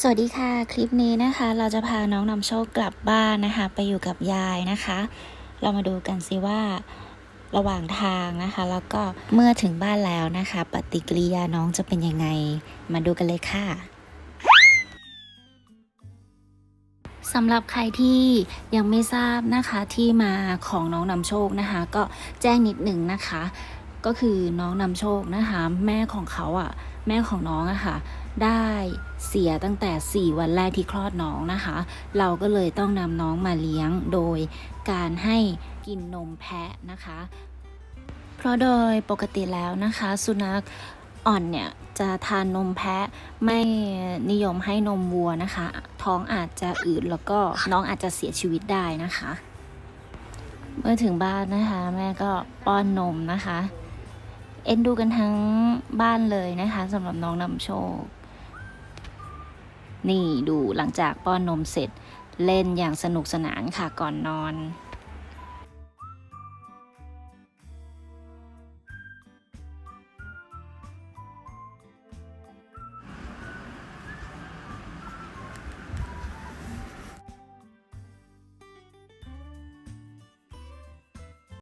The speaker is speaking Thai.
สวัสดีค่ะ คลิปนี้นะคะ เราจะพาน้องนำโชคกลับบ้านนะคะ ไปอยู่กับยายนะคะ เรามาดูกันสิว่าระหว่างทางนะคะ แล้วก็เมื่อถึงบ้านแล้วนะคะ ปฏิกิริยาน้องจะเป็นยังไง มาดูกันเลยค่ะสำหรับใครที่ยังไม่ทราบนะคะที่มาของน้องนำโชคนะคะ ก็แจ้งนิดหนึ่งนะคะ ก็คือน้องนำโชคนะคะ แม่ของเขาอะ แม่ของน้องอะค่ะ ได้เสียตั้งแต่ 4 วันแรกที่คลอดน้องนะคะ เราก็เลยต้องนำน้องมาเลี้ยงโดยการให้กินนมแพะนะคะ เพราะโดยปกติแล้วนะคะ สุนัขอ่อนเนี่ยจะทานนมแพะไม่นิยมให้นมวัวนะคะ ท้องอาจจะอืดแล้วก็น้องอาจจะเสียชีวิตได้นะคะ เมื่อถึงบ้านนะคะ แม่ก็ป้อนนมนะคะ เอ็นดูกันทั้งบ้านเลยนะคะสำหรับน้องนำโชค นี่ดูหลังจากป้อนนมเสร็จเล่นอย่างสนุกสนานค่ะก่อนนอน